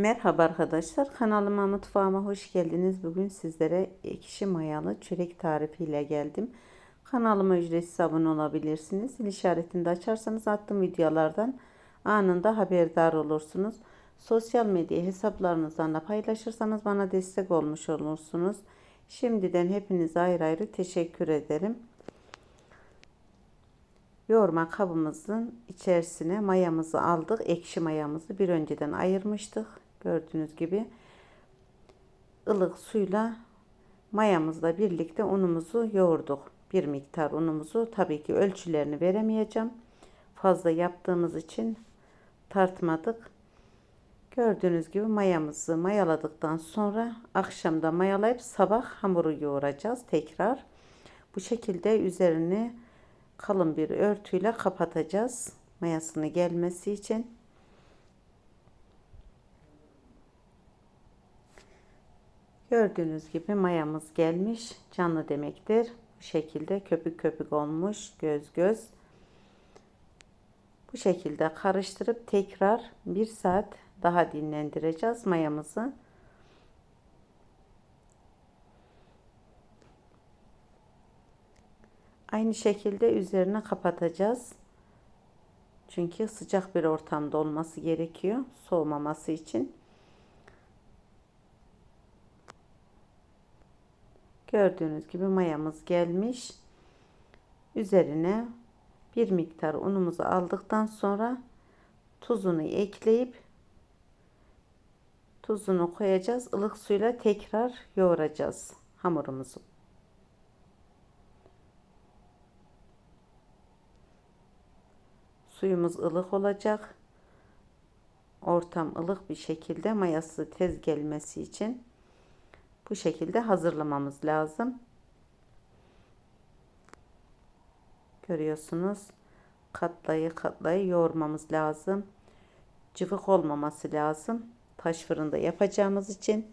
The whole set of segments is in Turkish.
Merhaba arkadaşlar kanalıma mutfağıma hoş geldiniz. Bugün sizlere ekşi mayalı çörek tarifiyle geldim. Kanalıma ücretsiz abone olabilirsiniz. Zil işaretini de açarsanız attığım videolardan anında haberdar olursunuz. Sosyal medya hesaplarınızdan da paylaşırsanız bana destek olmuş olursunuz. Şimdiden hepinize ayrı ayrı teşekkür ederim. Yoğurma kabımızın içerisine mayamızı aldık. Ekşi mayamızı bir önceden ayırmıştık. Gördüğünüz gibi ılık suyla mayamızla birlikte unumuzu yoğurduk. Bir miktar unumuzu tabii ki ölçülerini veremeyeceğim. Fazla yaptığımız için tartmadık. Gördüğünüz gibi mayamızı mayaladıktan sonra akşamda mayalayıp sabah hamuru yoğuracağız tekrar. Bu şekilde üzerini kalın bir örtüyle kapatacağız. Mayasını gelmesi için. Gördüğünüz gibi mayamız gelmiş. Canlı demektir. Bu şekilde köpük köpük olmuş. Göz göz. Bu şekilde karıştırıp tekrar bir saat daha dinlendireceğiz mayamızı. Aynı şekilde üzerine kapatacağız. Çünkü sıcak bir ortamda olması gerekiyor soğumaması için. Gördüğünüz gibi mayamız gelmiş. Üzerine bir miktar unumuzu aldıktan sonra tuzunu ekleyip tuzunu koyacağız. ılık suyla tekrar yoğuracağız hamurumuzu. Suyumuz ılık olacak. Ortam ılık bir şekilde mayası tez gelmesi için bu şekilde hazırlamamız lazım. Görüyorsunuz. Katlayı katlayı yoğurmamız lazım. Cıvık olmaması lazım. Taş fırında yapacağımız için.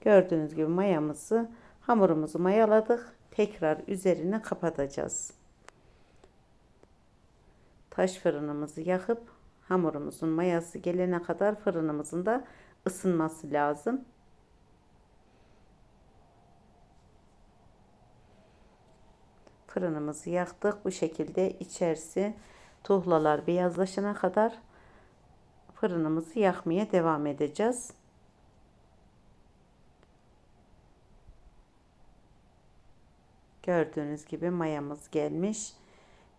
Gördüğünüz gibi mayamızı, hamurumuzu mayaladık. Tekrar üzerine kapatacağız. Taş fırınımızı yakıp hamurumuzun mayası gelene kadar fırınımızın da ısınması lazım. Fırınımızı yaktık. Bu şekilde içerisi tuhlalar beyazlaşana kadar fırınımızı yakmaya devam edeceğiz. Gördüğünüz gibi mayamız gelmiş.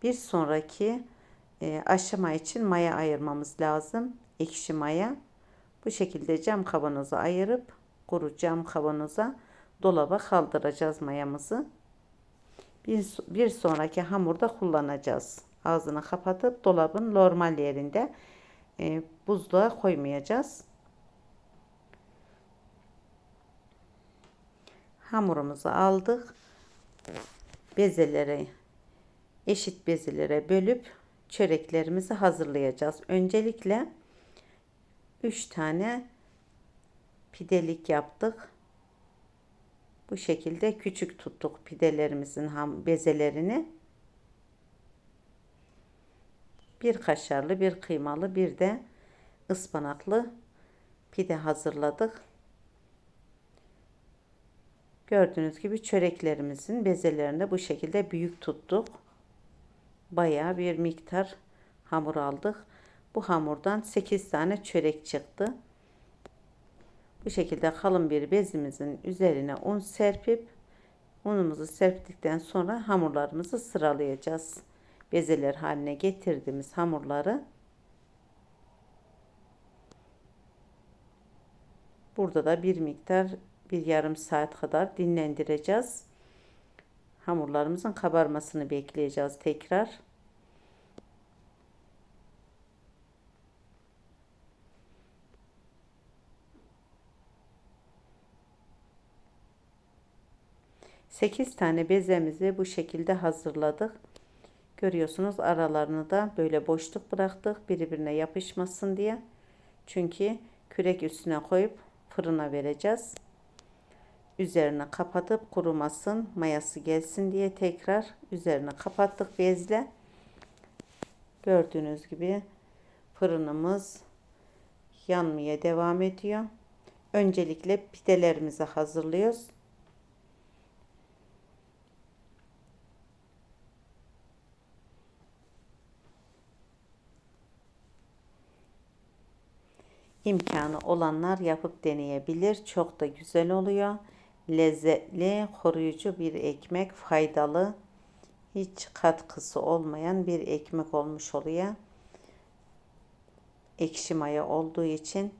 Bir sonraki e, aşama için maya ayırmamız lazım. Ekşi maya. Bu şekilde cam kavanoza ayırıp kuru cam kavanoza dolaba kaldıracağız mayamızı. Bir, bir sonraki hamurda kullanacağız. Ağzını kapatıp dolabın normal yerinde e, buzluğa koymayacağız. Hamurumuzu aldık. Bezelere eşit bezelere bölüp çöreklerimizi hazırlayacağız. Öncelikle 3 tane pidelik yaptık. Bu şekilde küçük tuttuk pidelerimizin ham bezelerini. Bir kaşarlı, bir kıymalı, bir de ıspanaklı pide hazırladık. Gördüğünüz gibi çöreklerimizin bezelerini bu şekilde büyük tuttuk. Bayağı bir miktar hamur aldık. Bu hamurdan 8 tane çörek çıktı. Bu şekilde kalın bir bezimizin üzerine un serpip unumuzu serptikten sonra hamurlarımızı sıralayacağız. Bezeler haline getirdiğimiz hamurları burada da bir miktar bir yarım saat kadar dinlendireceğiz. Hamurlarımızın kabarmasını bekleyeceğiz tekrar. 8 tane bezemizi bu şekilde hazırladık. Görüyorsunuz aralarını da böyle boşluk bıraktık birbirine yapışmasın diye. Çünkü kürek üstüne koyup fırına vereceğiz. Üzerine kapatıp kurumasın, mayası gelsin diye tekrar üzerine kapattık bezle. Gördüğünüz gibi fırınımız yanmaya devam ediyor. Öncelikle pidelerimizi hazırlıyoruz. İmkanı olanlar yapıp deneyebilir. Çok da güzel oluyor. Lezzetli, koruyucu bir ekmek, faydalı, hiç katkısı olmayan bir ekmek olmuş oluyor. Ekşi maya olduğu için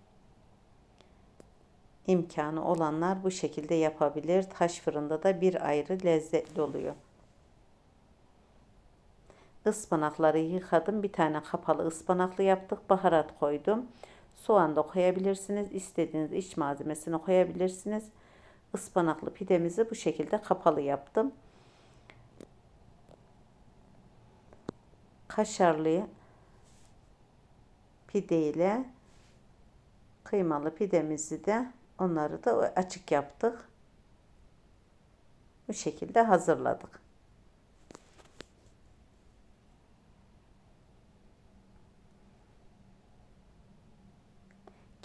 imkanı olanlar bu şekilde yapabilir. Taş fırında da bir ayrı lezzetli oluyor. Ispanakları yıkadım. Bir tane kapalı ıspanaklı yaptık. Baharat koydum. Soğan da koyabilirsiniz. İstediğiniz iç malzemesini koyabilirsiniz. Ispanaklı pidemizi bu şekilde kapalı yaptım. Kaşarlı pide ile kıymalı pidemizi de onları da açık yaptık. Bu şekilde hazırladık.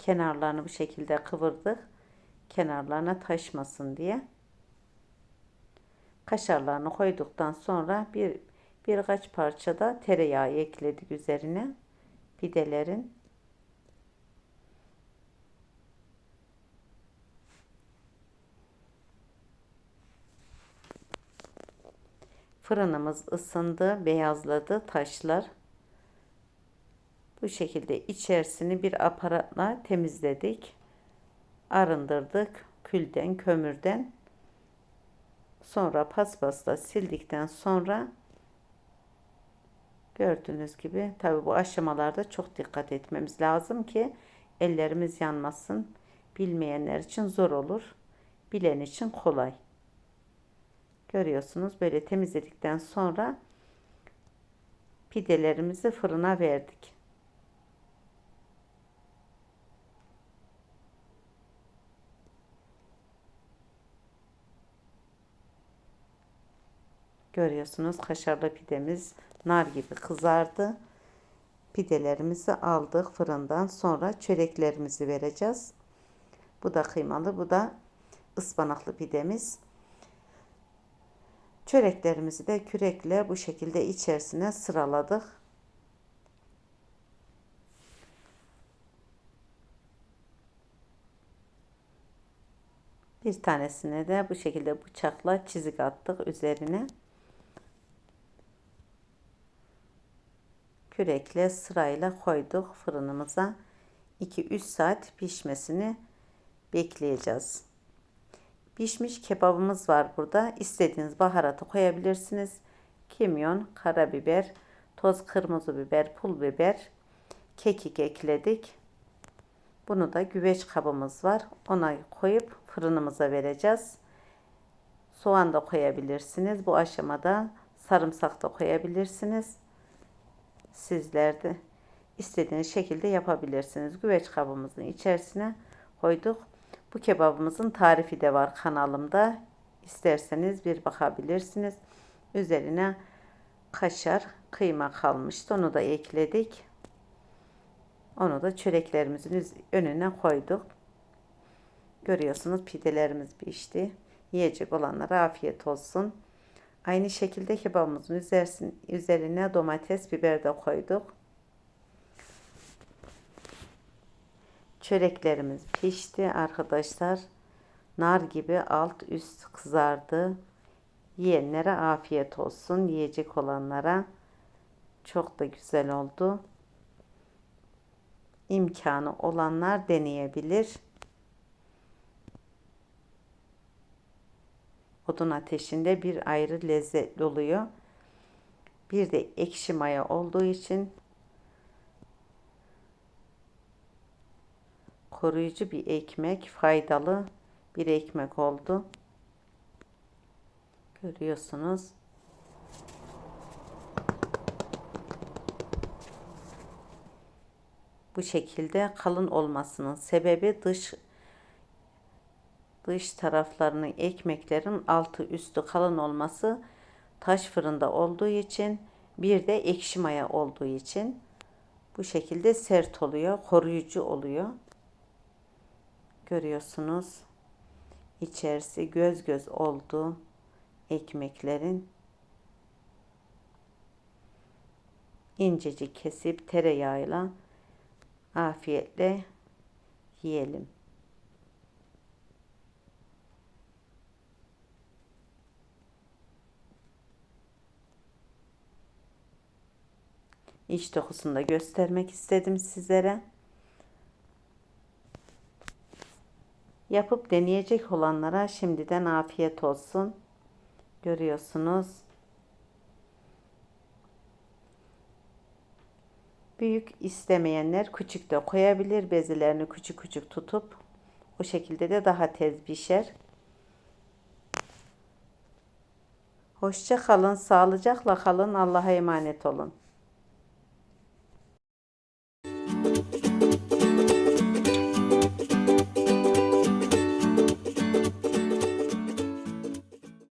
Kenarlarını bu şekilde kıvırdık. Kenarlarına taşmasın diye. Kaşarlarını koyduktan sonra bir birkaç parça da tereyağı ekledik üzerine. Pidelerin Fırınımız ısındı, beyazladı taşlar. Bu şekilde içerisini bir aparatla temizledik. Arındırdık külden, kömürden. Sonra paspasla sildikten sonra gördüğünüz gibi tabi bu aşamalarda çok dikkat etmemiz lazım ki ellerimiz yanmasın. Bilmeyenler için zor olur. Bilen için kolay. Görüyorsunuz böyle temizledikten sonra pidelerimizi fırına verdik. Görüyorsunuz kaşarlı pidemiz nar gibi kızardı. Pidelerimizi aldık fırından. Sonra çöreklerimizi vereceğiz. Bu da kıymalı, bu da ıspanaklı pidemiz. Çöreklerimizi de kürekle bu şekilde içerisine sıraladık. Bir tanesine de bu şekilde bıçakla çizik attık üzerine. Kürekle sırayla koyduk fırınımıza. 2-3 saat pişmesini bekleyeceğiz. Pişmiş kebabımız var burada. İstediğiniz baharatı koyabilirsiniz. Kimyon, karabiber, toz kırmızı biber, pul biber, kekik ekledik. Bunu da güveç kabımız var. Ona koyup fırınımıza vereceğiz. Soğan da koyabilirsiniz. Bu aşamada sarımsak da koyabilirsiniz sizler de istediğiniz şekilde yapabilirsiniz. Güveç kabımızın içerisine koyduk. Bu kebabımızın tarifi de var kanalımda. İsterseniz bir bakabilirsiniz. Üzerine kaşar, kıyma kalmıştı. Onu da ekledik. Onu da çöreklerimizin önüne koyduk. Görüyorsunuz pidelerimiz pişti. Yiyecek olanlara afiyet olsun. Aynı şekilde kebabımızın üzerine domates, biber de koyduk. Çöreklerimiz pişti arkadaşlar. Nar gibi alt üst kızardı. Yiyenlere afiyet olsun. Yiyecek olanlara çok da güzel oldu. İmkanı olanlar deneyebilir. Odun ateşinde bir ayrı lezzetli oluyor. Bir de ekşi maya olduğu için koruyucu bir ekmek, faydalı bir ekmek oldu. Görüyorsunuz. Bu şekilde kalın olmasının sebebi dış dış taraflarının ekmeklerin altı üstü kalın olması taş fırında olduğu için bir de ekşi maya olduğu için Bu şekilde sert oluyor, koruyucu oluyor. Görüyorsunuz. İçerisi göz göz oldu ekmeklerin. incecik kesip tereyağıyla afiyetle yiyelim. İç dokusunu da göstermek istedim sizlere. Yapıp deneyecek olanlara şimdiden afiyet olsun. Görüyorsunuz. Büyük istemeyenler küçük de koyabilir. Bezelerini küçük küçük tutup o şekilde de daha tez pişer. Hoşça kalın, sağlıcakla kalın. Allah'a emanet olun.